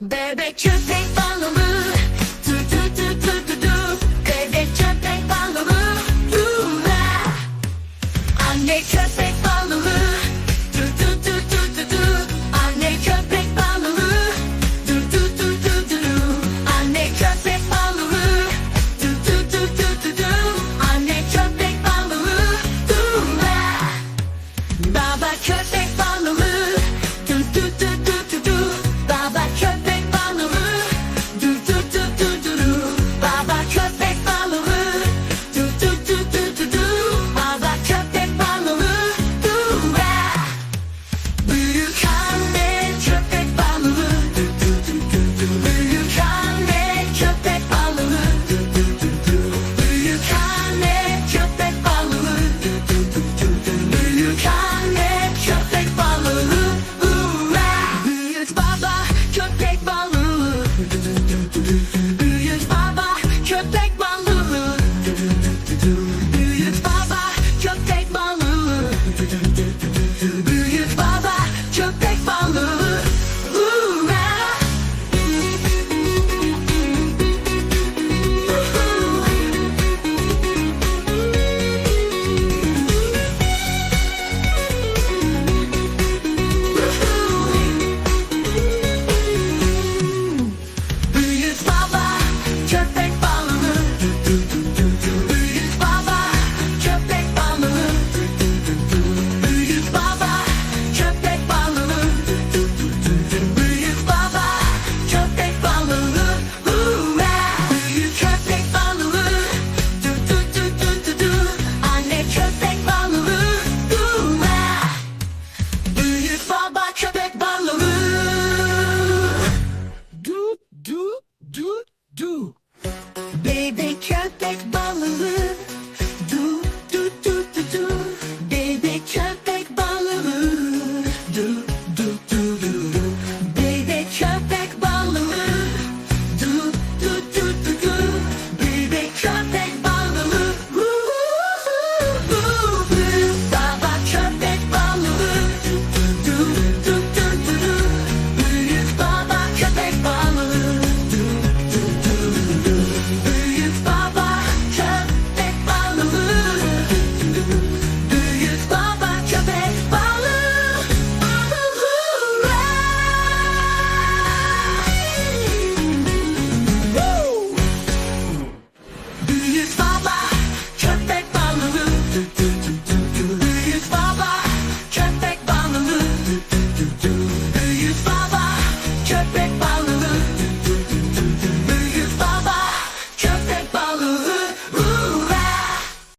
Bebek köpek balımı Tü tü tü tü tü tü. Bebek köpek balımı Anne köpek balımı